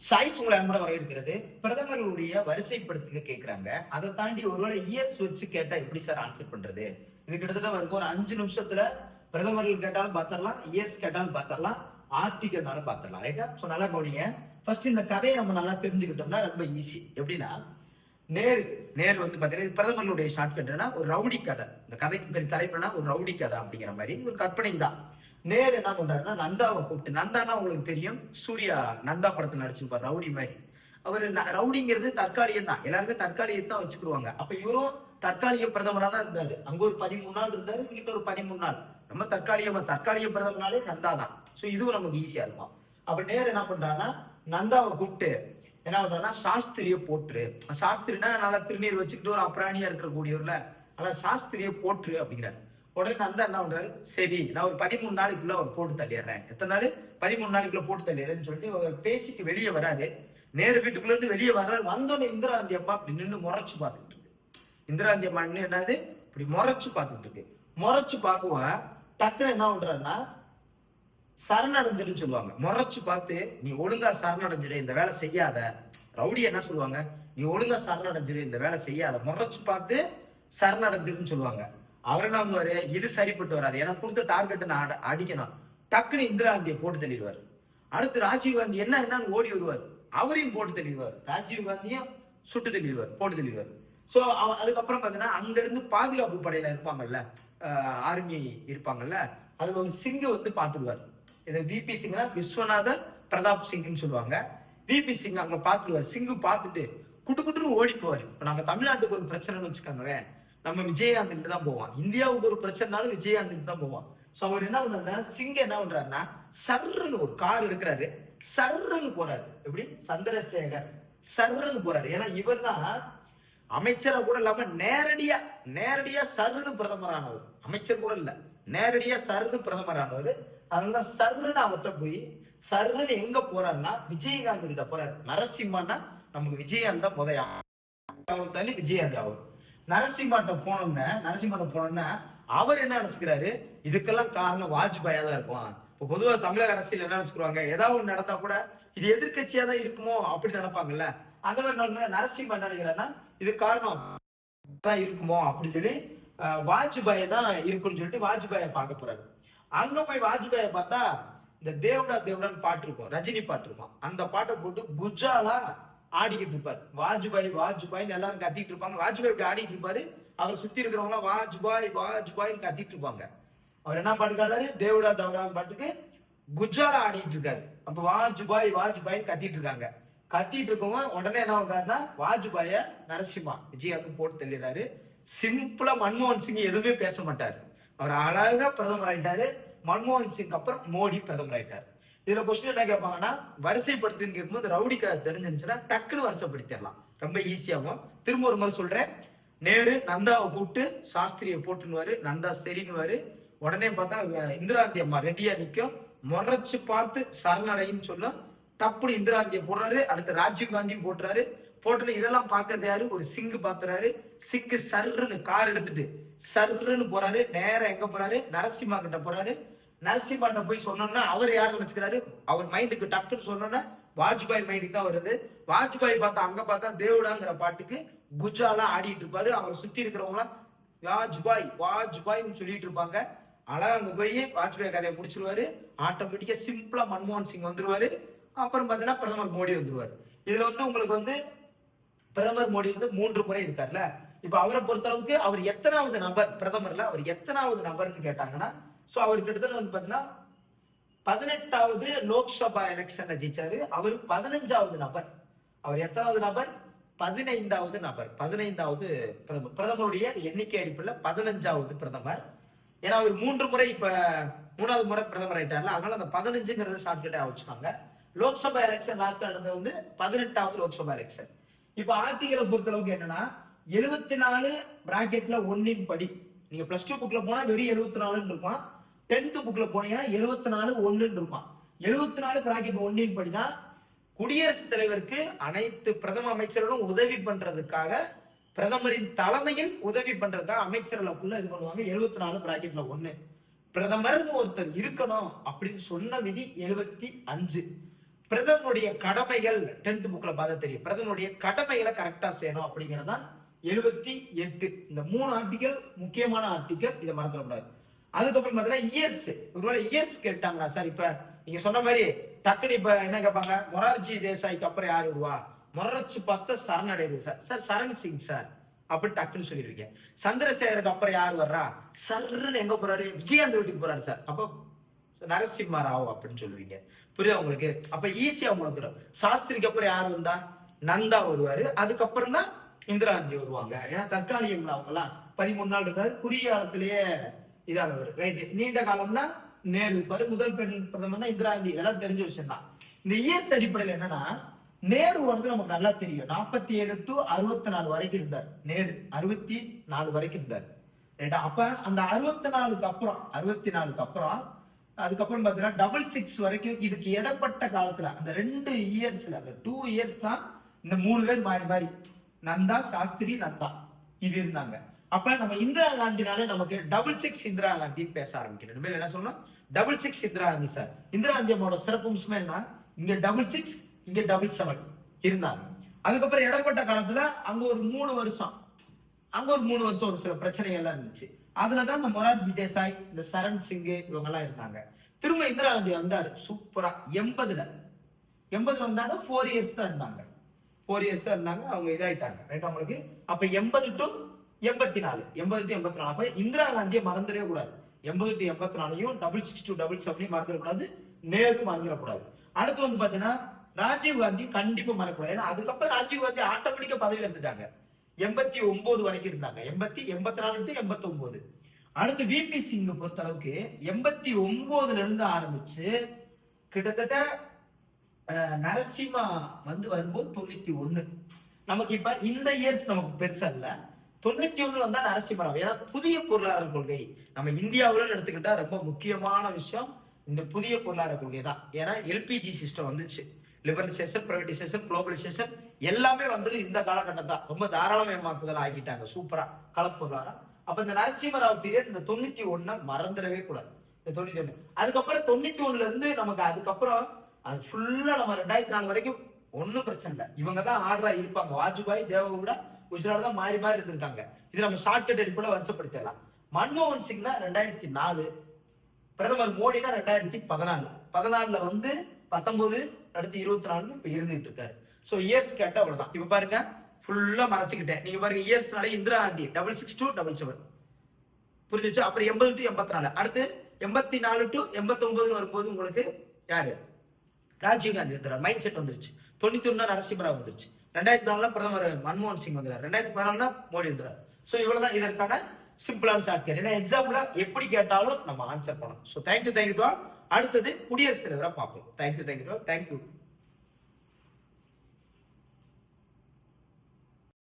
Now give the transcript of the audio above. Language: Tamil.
சாய்ஸ் உங்களை அன்புடன் வரவேற்கிறது பிரதமர்களுடைய வரிசைப்படுத்துக கேட்கிறாங்க அதை தாண்டி ஒருவேளை இயர்ஸ் வச்சு கேட்டா எப்படி சார் ஆன்சர் பண்றது? இது கிட்டத்தட்ட வரைக்கும் ஒரு அஞ்சு நிமிஷத்துல பிரதமர்கள் கேட்டாலும் பார்த்தரலாம் இயர்ஸ் கேட்டாலும் பார்த்தரலாம் ஆர்டிகல்னாலும் பார்த்தரலாம் ரைட்டா ஸோ நல்லா கவனிங்க. ஃபர்ஸ்ட் இந்த கதையை நம்ம நல்லா தெரிஞ்சுக்கிட்டோம்னா ரொம்ப ஈஸி எப்படின்னா நேரு நேரு வந்து பாத்தீங்கன்னா இது பிரதமர்களுடைய ஷார்ட்கட்னா ஒரு ரவுடி கதை. இந்த கதைக்கு பெரிய தலைப்புனா ஒரு ரவுடி கதை அப்படிங்கிற மாதிரி ஒரு கற்பனை தான். நேரு என்ன பண்றாருன்னா நந்தாவை கூப்பிட்டு நந்தானா உங்களுக்கு தெரியும் சூர்யா நந்தா படத்துல நடிச்சிருப்பார் ரவுடி மாதிரி. அவர் ரவுடிங்கிறது தற்காலிகம் தான். எல்லாருமே தற்காலிகம் தான் வச்சுக்கிடுவாங்க. அப்ப இவரும் தற்காலிக பிரதமரா தான் இருந்தாரு. அங்க ஒரு பதிமூணு நாள் இருந்தாரு இங்கிட்ட ஒரு பதிமூணு நாள். ரொம்ப தற்காலிகமா தற்காலிக பிரதமர்னாலே நந்தா தான். ஸோ இதுவும் நமக்கு ஈஸியா இருக்கும். அப்ப நேரு என்ன பண்றாருன்னா நந்தாவை கூப்பிட்டு என்ன பண்றாருன்னா சாஸ்திரிய போற்று. சாஸ்திரினா நல்லா திருநீர் வச்சுக்கிட்டு ஒரு அப்ராணியா இருக்கக்கூடியவர்ல நல்லா சாஸ்திரிய போற்று அப்படிங்கிறாரு. உடனே நந்தா என்ன பண்றாரு சரி நான் ஒரு பதிமூணு நாளைக்குள்ள அவர் போட்டு தள்ளிடுறேன். எத்தனை நாள்? பதிமூணு நாளைக்குள்ள போட்டு தள்ளிடுறேன்னு சொல்லிட்டு பேசிக்கு வெளியே வராரு. நேரு வீட்டுக்குள்ள இருந்து வெளியே வர்றாரு வந்தோடனே இந்திராந்தி அம்மா அப்படி நின்று முறைச்சு பார்த்துட்டு இருக்கு. இந்திராந்தி அம்மா என்னது? இப்படி முறைச்சு பார்த்துட்டு இருக்கு. முறைச்சு பார்க்குவேன் டக்குன்னு என்ன பண்றாருன்னா சரணடைஞ்சிருன்னு சொல்லுவாங்க. முறைச்சு பார்த்து நீ ஒழுங்கா சரணடைஞ்சிரு இந்த வேலை செய்யாத. ரவுடி என்ன சொல்லுவாங்க? நீ ஒழுங்கா சரணடைஞ்சிரு இந்த வேலை செய்யாத. முறைச்சு பார்த்து சரணடைஞ்சிருன்னு சொல்லுவாங்க. அவர் என்ன பண்ணுவாரு இது சரிப்பட்டு வராது. ஏன்னா கொடுத்த டார்கெட்டை நான் அட- அடிக்கணும். டக்குன்னு இந்திரா காந்தியை போட்டு தள்ளிடுவார். அடுத்து ராஜீவ் காந்தி என்ன என்னன்னு ஓடி வருவார். அவரையும் போட்டு தள்ளிடுவார். ராஜீவ் காந்தியும் சுட்டு தள்ளிடுவார் போட்டு தள்ளிடுவார். ஸோ அதுக்கப்புறம் பார்த்தீங்கன்னா அங்கேருந்து பாதுகாப்பு படையில் இருப்பாங்கல்ல ஆர்மி இருப்பாங்கல்ல அதில் ஒரு சிங்கை வந்து பார்த்துருவார் இது விபி சிங்னா விஸ்வநாத பிரதாப் சிங்னு சொல்லுவாங்க. விபி சிங் அங்கே பார்த்துருவார் சிங்கு பார்த்துட்டு குட்டு குட்டுன்னு ஓடி போவார். இப்போ நம்ம தமிழ்நாட்டுக்கு ஒரு பிரச்சனைன்னு வச்சுக்கோங்களேன். நம்ம விஜயகாந்த் தான் போவோம் இந்தியாவுக்கு ஒரு பிரச்சனைனாலும் விஜயகாந்த் தான் போவான். சோ அவர் என்ன பண்றாருன்னா சிங்க என்ன பண்றாருன்னா சர்ருன்னு ஒரு கார் எடுக்கிறாரு. சர்ன்னு போறாரு. எப்படி? சந்திரசேகர். சர்ன்னு போறாரு. ஏன்னா இவர் தான் அமைச்சரா கூட இல்லாம நேரடியா நேரடியா சருன்னு பிரதமரானவர். அமைச்சர் கூட இல்ல. நேரடியா சருன்னு பிரதமரானவர். அதனால சர்ன்னு அவர்கிட்ட போய் சர்ன்னு எங்க போறாருன்னா விஜயகாந்த் கிட்ட போறாரு. நரசிம்மான்னா நமக்கு விஜயகாந்த் தான் முதல் அவர் தனி விஜயகாந்த் அவர் நரசிம்மாட்ட போனோம்னா நரசிம்மாட்ட போனோம்னா அவர் என்ன நினைச்சுக்கிறாரு? இதுக்கெல்லாம் காரணம் வாஜ்பாயா தான் இருக்கும். இப்போ பொதுவாக தமிழக அரசியல் என்ன நினைச்சுக்குவாங்க? ஏதாவது ஒன்று நடந்தா கூட இது எதிர்க்கட்சியா தான் இருக்குமோ அப்படி நினைப்பாங்கல்ல. அந்த மாதிரி நரசிம்மா நரசிம்ம என்ன நினைக்கிறாருன்னா இது காரணம் தான் இருக்குமோ அப்படின்னு சொல்லி அஹ், வாஜ்பாயை தான் இருக்குன்னு சொல்லிட்டு வாஜ்பாயை பார்க்க போறாரு. அங்க போய் வாஜ்பாயை பார்த்தா இந்த தேவடா தேவடான்னு பாட்டு இருக்கும். ரஜினி பாட்டு இருக்கும். அந்த பாட்டை போட்டு குஜாலா ஆடிக்கிட்டு இருப்பார். வாஜ்பாய் வாஜ்பாய்னு எல்லாரும் கத்திட்டு இருப்பாங்க. வாஜ்பாய் இப்படி ஆடிட்டு இருப்பாரு. அவர் சுத்தி இருக்கிறவங்க வாஜ்பாய் வாஜ்பாய்னு கத்திட்டு இருப்பாங்க. அவர் என்ன பாட்டு காட்டாரு தேவடா தேவடா பாட்டுக்கு குஜாலா ஆடிட்டு இருக்காரு. அப்ப வாஜ்பாய் வாஜ்பாய்னு கத்திட்டு இருக்காங்க. கத்திட்டு இருக்கவங்க உடனே என்ன பண்றாருன்னா வாஜ்பாய நரசிம்மா விஜயாவுக்கு போட்டு தள்ளிடுறாரு. சிம்பிளா மன்மோகன் சிங் எதுவுமே பேச மாட்டாரு. அவர் அழகா பிரதமர் ஆயிட்டாரு. மன்மோகன் சிங் அப்புறம் மோடி பிரதமர் ஆயிட்டாரு. இதுல கொஸ்டின் என்ன கேட்பாங்கன்னா வரிசைப்படுத்துன்னு கேட்கும்போது ரவுடி தெரிஞ்சிருந்துச்சுன்னா டக்குன்னு வரிசைப்படுத்திடலாம். ரொம்ப ஈஸியாகும் திரும்ப ஒரு முறை சொல்றேன். நேரு நந்தாவை கூப்பிட்டு சாஸ்திரியை போட்டுனுவாரு நந்தா சரின்னுவாரு. உடனே பார்த்தா இந்திராந்தி அம்மா ரெடியா நிற்கும் முறைச்சு பார்த்து சரணடைன்னு சொல்லும். டப்புனு இந்திராந்தியை போடுறாரு. அடுத்து ராஜீவ் காந்தியும் போட்டுறாரு. போட்டுன்னு இதெல்லாம் பார்க்கறது யாரு? ஒரு சிங்கு பாத்துறாரு சிங்கு சர்ருன்னு கார் எடுத்துட்டு சர்ருன்னு போறாரு. நேரம் எங்க போறாரு? நரசிம்மா கிட்ட போறாரு. நரசிம்மாட்ட போய் சொன்னோம்னா அவர் யார் நினைச்சுக்கிறாரு? அவர் மைண்டுக்கு டக்குன்னு சொன்னோன்னா வாஜ்பாய் மைண்டுக்கு தான் வருது. வாஜ்பாய் பார்த்தா அங்க பார்த்தா தேவடாங்கிற பாட்டுக்கு குஜாலா ஆடிட்டு இருப்பாரு. அவர் சுத்தி இருக்கிறவங்களாம் வாஜ்பாய் வாஜ்பாய்னு சொல்லிட்டு இருப்பாங்க. அழகா அங்க போய் வாஜ்பாய் கதையை முடிச்சிருவாரு. ஆட்டோமேட்டிக்கா சிம்பிளா மன்மோகன் சிங் வந்துருவாரு. அப்புறம் பாத்தீங்கன்னா பிரதமர் மோடி வந்துருவாரு. இதுல வந்து உங்களுக்கு வந்து பிரதமர் மோடி வந்து மூன்று முறை இருக்கார்ல. இப்ப அவரை பொறுத்தளவுக்கு அவர் எத்தனாவது நபர் பிரதமர்ல அவர் எத்தனாவது நபர்னு கேட்டாங்கன்னா ஸோ அவர் கிட்டத்தட்ட வந்து பார்த்தீங்கன்னா பதினெட்டாவது லோக்சபா எலெக்ஷன்ல ஜெயிச்சாரு. அவர் பதினஞ்சாவது நபர். அவர் எத்தனாவது நபர்? பதினைந்தாவது நபர். பதினைந்தாவது பிரதமர் பிரதமருடைய எண்ணிக்கை அடிப்படையில் பதினஞ்சாவது பிரதமர். ஏன்னா அவர் மூன்று முறை இப்ப மூணாவது முறை பிரதமர் ஆயிட்டார்ல. அதனால அந்த பதினஞ்சுங்கிறத ஷார்ட்கட்டா வச்சுக்காங்க லோக்சபா எலெக்ஷன் லாஸ்ட் நடந்தது வந்து பதினெட்டாவது லோக்சபா எலெக்ஷன் இப்ப ஆர்டிகளை பொறுத்தளவுக்கு என்னன்னா எழுபத்தி நாலு பிராக்கெட்ல ஒன்னின் படி. நீங்க பிளஸ் டூ புக்ல போனா வெறும் எழுபத்தி நாலுன்னு இருக்கும். டென்த் புக்ல போனீங்கன்னா எழுபத்தி நாலு ஒண்ணுன்னு இருக்கும். எழுபத்தி நாலு பிராக்கெட் ஒன்னின் படிதான் குடியரசுத் தலைவருக்கு அனைத்து பிரதம அமைச்சர்களும் உதவி பண்றதுக்காக பிரதமரின் தலைமையில் உதவி பண்றதுக்காக அமைச்சர்களுக்குள்ள இது பண்ணுவாங்க. எழுபத்தி நாலு பிராக்கெட்ல ஒண்ணு பிரதமர்னு ஒருத்தர் இருக்கணும் அப்படின்னு சொன்ன விதி எழுபத்தி அஞ்சு. பிரதமருடைய கடமைகள் டென்த் புக்ல பார்த்தா தெரியும். பிரதமருடைய கடமைகளை கரெக்டா செய்யணும் அப்படிங்கறது தான் எழுபத்தி எட்டு. இந்த மூணு ஆர்டிகல் முக்கியமான ஆர்டிகல் இதை மறந்துடக்கூடாது. அதுக்கப்புறம் பார்த்தீங்கன்னா இயர்ஸ். ஒருவேளை இயர்ஸ் கேட்டாங்களா? சார் இப்ப நீங்க சொன்ன மாதிரி டக்குனு இப்ப என்ன கேட்பாங்க? மொரார்ஜி தேசாய்க்கு அப்புறம் யார் வருவா? மொரச்சு பார்த்த சரணடையுது sir sir Charan Singh sir. அப்படி டக்குன்னு சொல்லியிருக்கேன் சந்திரசேகருக்கு அப்புறம் யார் வர்றா? சர்ன்னு எங்க போறாரு? விஜயாந்த் வீட்டுக்கு போறாரு சார். அப்போ நரசிம்ம ராவ் அப்படின்னு சொல்லுவீங்க. புரியுதா உங்களுக்கு? அப்ப ஈஸியா உங்களுக்கு சாஸ்திரிக்கு அப்புறம் யார் வந்தா? நந்தா வருவாரு. அதுக்கப்புறம் தான் இந்திரா காந்தி வருவாங்க. ஏன்னா தற்காலிகம்ல அவங்கலாம் பதிமூணு நாள் இருந்தாரு. குறுகிய காலத்திலேயே இதானவர் ரைட் நீண்ட காலம்னா நேரு இருப்பாரு முதல் பெண் பிரதமர்னா இந்திரா காந்தி. இதெல்லாம் தெரிஞ்ச விஷயம் தான் இந்த இயர்ஸ் அடிப்படையில் என்னன்னா நேரு வந்து நமக்கு நல்லா தெரியும். நாற்பத்தி ஏழு டு அறுபத்தி நாலு வரைக்கும் இருந்தார். நேரு அறுபத்தி நாலு வரைக்கும் இருந்தார். ரைட்டா அப்ப அந்த அறுபத்தி நாலுக்கு அப்புறம் அறுபத்தி நாலுக்கு அப்புறம் அதுக்கப்புறம் பாத்தீங்கன்னா டபுள் சிக்ஸ் வரைக்கும் இதுக்கு இடப்பட்ட காலத்துல அந்த ரெண்டு இயர்ஸ்ல அந்த டூ இயர்ஸ் தான் இந்த மூணு பேர் மாறி மாறி. நந்தா சாஸ்திரி நந்தா. இது இருந்தாங்க. அப்ப நம்ம இந்திரா காந்தினாலே நமக்கு டபுள் சிக்ஸ் இந்திரா காந்தின்னு பேச ஆரம்பிக்கணும் இனிமேல் என்ன சொல்லணும்? Double six Indira Gandhi sir Indira Gandhi அம்மாவோட சிறப்பம்சமே என்ன? இங்க டபுள் சிக்ஸ் இங்க டபுள் செவன் இருந்தாங்க. அதுக்கப்புறம் இடப்பட்ட காலத்துல அங்க ஒரு மூணு வருஷம். அங்க ஒரு மூணு வருஷம் ஒரு சில பிரச்சனைகள்லாம் இருந்துச்சு. அதுலதான் இந்த மொரார்ஜி தேசாய் இந்த சரண் சிங் இவங்க எல்லாம் இருந்தாங்க. திரும்ப இந்திரா காந்தி வந்தாரு. சூப்பரா எண்பதுல. எண்பதுல வந்தாங்க. ஃபோர் இயர்ஸ் தான் இருந்தாங்க. ஃபோர் இயர்ஸ் தான் இருந்தாங்க. அவங்க இதாயிட்டாங்க. ரைட் அவங்களுக்கு அப்ப எண்பது டு எண்பத்தி நாலு எண்பது டு எண்பத்தி நாலு. அப்போ இந்திரா காந்தியை மறந்துடவே கூடாது. எண்பது டு எண்பத்தி நாலையும் டபுள் சிக்ஸ் டூ டபுள் செவனையும் மறந்துடக்கூடாது நேரு மறந்துடக்கூடாது அடுத்து வந்து பார்த்தீங்கன்னா ராஜீவ் காந்தி கண்டிப்பா மறக்கக்கூடாது. ஏன்னா அதுக்கப்புறம் ராஜீவ் காந்தி ஆட்டோமேட்டிக்கா பதவி எடுத்துட்டாங்க எண்பத்தி ஒன்பது வரைக்கும் இருந்தாங்க. எண்பத்தி எண்பத்தி நாலு டு எண்பத்தி ஒன்பது. அடுத்து விபி சிங் பொறுத்த அளவுக்கு எண்பத்தி ஒன்பதுல இருந்து ஆரம்பிச்சு கிட்டத்தட்ட நரசிம்மா வந்து வரும்போது தொண்ணூத்தி ஒண்ணு. நமக்கு இப்ப இந்த இயர்ஸ் நமக்கு பெருசா இல்லை. தொண்ணூத்தி ஒண்ணுல வந்தா நரசிம்மராவ் ஏன்னா புதிய பொருளாதார கொள்கை. நம்ம இந்தியாவில எடுத்துக்கிட்டா ரொம்ப முக்கியமான விஷயம் இந்த புதிய பொருளாதார கொள்கை தான். ஏன்னா எல்பிஜி சிஸ்டம் வந்துச்சு. லிபரலைசேஷன் பிரைவேடைசேஷன் குளோபலைசேஷன் எல்லாமே வந்தது இந்த காலகட்டம் தான் ரொம்ப தாராளமயமாக்குதல் ஆகிட்டாங்க சூப்பரா. கலப்பொருளாதாரம் அப்ப இந்த நரசிம்மராவ் பீரியட் இந்த தொண்ணூத்தி ஒண்ண மறந்துடவே கூடாது. இந்த தொண்ணூத்தி ஒண்ணு. அதுக்கப்புறம் தொண்ணூத்தி ஒண்ணுல இருந்து நமக்கு அதுக்கப்புறம் அது ஃபுல்லா நம்ம ரெண்டாயிரத்தி நாலு வரைக்கும் ஒன்னும் பிரச்சனை இல்லை. இவங்க தான் ஆர்டரா இருப்பாங்க. வாஜ்பாய் தேவகவுடா குஜராத் தான் மாறி மாறி இருந்திருக்காங்க. இது நம்ம ஷார்ட்கட் அடிப்படையில் வருஷப்படுத்திடலாம் மன்மோகன் சிங்னா ரெண்டாயிரத்தி நாலு பிரதமர் மோடினா ரெண்டாயிரத்தி பதினாலு பதினாலுல வந்து பத்தொன்பது அடுத்து இருபத்தி நாலு இப்ப இருந்துட்டு இருக்காரு சோ இயர்ஸ் கேட்டா அவ்வளவுதான். இப்ப பாருங்க ஃபுல்லா மறைச்சுக்கிட்டேன். நீங்க பாருங்க இயர்ஸ்னாலே Indira Gandhi double six to double seven புரிஞ்சுச்சு? அப்புறம் எண்பது டு எண்பத்தி நாலு அடுத்து எண்பத்தி நாலு டு எண்பத்தி ஒன்பதுன்னு வரும்போது உங்களுக்கு யாரு? ராஜீவ் காந்தி வந்துடுறாரு. மைண்ட் செட் வந்துருச்சு. தொண்ணூத்தி ஒண்ணு நரசிம்மராவ் வந்துருச்சு. ரெண்டாயிரத்தி நாலுல பிரதமர் மன்மோகன் சிங் வந்துறாரு ரெண்டாயிரத்தி பதினாலுல மோடி வந்துறாரு சோ இவ்வளவுதான் இதற்கான சிம்பிளான ஷார்ட்கட் ஏன்னா எக்ஸாம்பிளா எப்படி கேட்டாலும் நம்ம ஆன்சர் பண்ணணும். ஸோ தேங்க்யூ தேங்க்யூ டு அடுத்தது குடியரசுத் தலைவரை பார்ப்போம். Thank you thank you to thank you